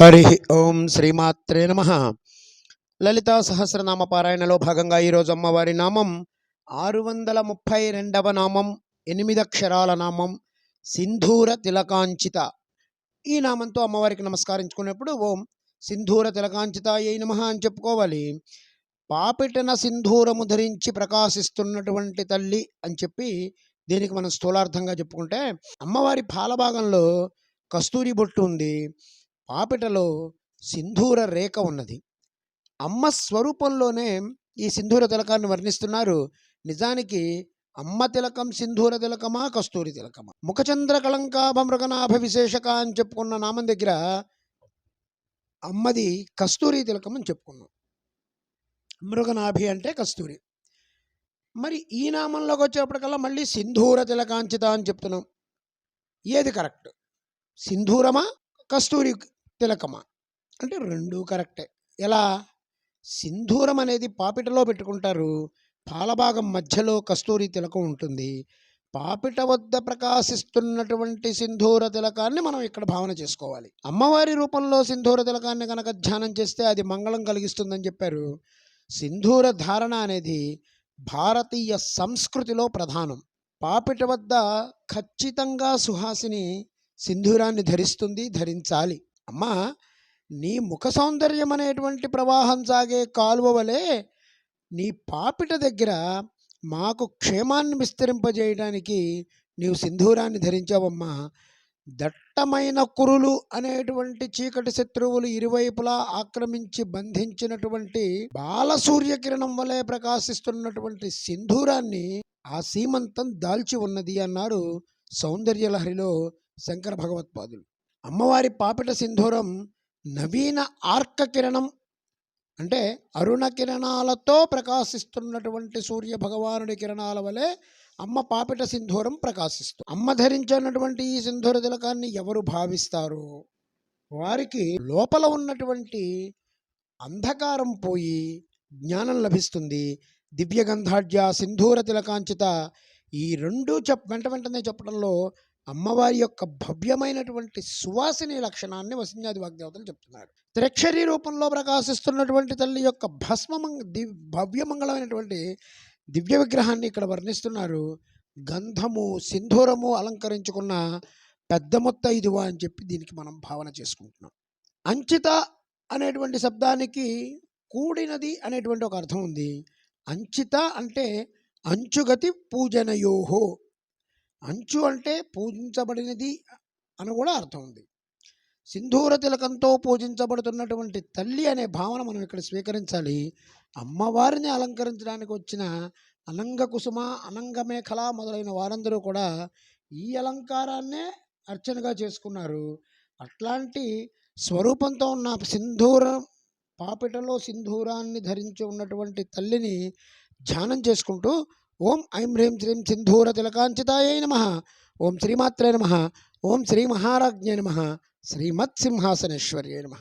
హరి ఓం శ్రీమాత్రే నమ. లలితా సహస్రనామ పారాయణలో భాగంగా ఈరోజు అమ్మవారి నామం ఆరు వందల ముప్పై రెండవ నామం ఎనిమిదక్షరాల నామం సింధూర తిలకాంచిత. ఈ నామంతో అమ్మవారికి నమస్కరించుకునేప్పుడు ఓం సింధూర తిలకాంచిత ఏ నమ అని చెప్పుకోవాలి. పాపిటన సింధూరము ధరించి ప్రకాశిస్తున్నటువంటి తల్లి అని చెప్పి దీనికి మనం స్థూలార్థంగా చెప్పుకుంటే అమ్మవారి పాలభాగంలో కస్తూరి బొట్టు ఉంది. పాపిటలో సింధూర రేఖ ఉన్నది. అమ్మ స్వరూపంలోనే ఈ సింధూర తిలకాన్ని వర్ణిస్తున్నారు. నిజానికి అమ్మ తిలకం సింధూర తిలకమా కస్తూరి తిలకమా? ముఖచంద్ర కళంకాభ మృగనాభ విశేషక అని చెప్పుకున్న నామం దగ్గర అమ్మది కస్తూరి తిలకం అని చెప్పుకున్నాం. మృగనాభి అంటే కస్తూరి. మరి ఈ నామంలోకి వచ్చేప్పటికల్లా మళ్ళీ సింధూర తిలకాంచిత అని చెప్తున్నాం. ఏది కరెక్ట్? సింధూరమా కస్తూరి తిలకమా? అంటే రెండు కరెక్టే. ఎలా? సింధూరం అనేది పాపిటలో పెట్టుకుంటారు. పాలభాగం మధ్యలో కస్తూరి తిలకం ఉంటుంది. పాపిట వద్ద ప్రకాశిస్తున్నటువంటి సింధూర తిలకాన్ని మనం ఇక్కడ భావన చేసుకోవాలి. అమ్మవారి రూపంలో సింధూర తిలకాన్ని కనుక ధ్యానం చేస్తే అది మంగళం కలిగిస్తుందని చెప్పారు. సింధూర ధారణ అనేది భారతీయ సంస్కృతిలో ప్రధానం. పాపిట వద్ద ఖచ్చితంగా సుహాసిని సింధూరాన్ని ధరిస్తుంది ధరించాలి. అమ్మా నీ ముఖ సౌందర్యం అనేటువంటి ప్రవాహం సాగే కాలువ వలె నీ పాపిట దగ్గర మాకు క్షేమాన్ని విస్తరింపజేయడానికి నీవు సింధూరాన్ని ధరించావమ్మా. దట్టమైన కురులు అనేటువంటి చీకటి శత్రువులు ఇరువైపులా ఆక్రమించి బంధించినటువంటి బాల సూర్యకిరణం వలె ప్రకాశిస్తున్నటువంటి సింధూరాన్ని ఆ సీమంతం దాల్చి ఉన్నది అన్నారు సౌందర్యలహరిలో శంకర భగవత్పాదులు. అమ్మవారి పాపిట సింధూరం నవీన ఆర్క కిరణం అంటే అరుణ కిరణాలతో ప్రకాశిస్తున్నటువంటి సూర్య భగవానుడి కిరణాల వలె అమ్మ పాపిట సింధూరం ప్రకాశిస్తుంది అమ్మ ధరించినటువంటి ఈ సింధూర తిలకాన్ని ఎవరు భావిస్తారు? వారికి లోపల ఉన్నటువంటి అంధకారం పోయి జ్ఞానం లభిస్తుంది. దివ్యగంధాఢ్య సింధూర తిలకాంచిత ఈ రెండు చెప్ వెంట వెంటనే చెప్పడంలో అమ్మవారి యొక్క భవ్యమైనటువంటి సువాసిని లక్షణాన్ని వసింజాది వాగ్దేవతలు చెప్తున్నాడు త్రిక్షరి రూపంలో ప్రకాశిస్తున్నటువంటి తల్లి యొక్క భస్మమంగ దివ్ భవ్యమంగళమైనటువంటి దివ్య విగ్రహాన్ని ఇక్కడ వర్ణిస్తున్నారు. గంధము సింధూరము అలంకరించుకున్న పెద్ద మొత్త ఇదివా అని చెప్పి దీనికి మనం భావన చేసుకుంటున్నాం. అంచిత అనేటువంటి శబ్దానికి కూడినది అనేటువంటి ఒక అర్థం ఉంది. అంచిత అంటే అంచుగతి పూజనయోహో అంచు అంటే పూజించబడినది అని కూడా అర్థం ఉంది. సింధూర తిలకంతో పూజించబడుతున్నటువంటి తల్లి అనే భావన మనం ఇక్కడ స్వీకరించాలి. అమ్మవారిని అలంకరించడానికి వచ్చిన అనంగ కుసుమ అనంగ మేఖల మొదలైన వారందరూ కూడా ఈ అలంకారాన్నే అర్చనగా చేసుకున్నారు. అట్లాంటి స్వరూపంతో ఉన్న సింధూరం పాపిటలో సింధూరాన్ని ధరించి ఉన్నటువంటి తల్లిని ధ్యానం చేసుకుంటూ ఓం ఐం హ్రీం శ్రీం సింధూర తిలకాంచితాయై నమ. ఓం శ్రీమాత్రే నమ. ఓం శ్రీ మహారాజ్ఞే నమ. శ్రీమత్సింహాసనేశ్వర్యే నమ.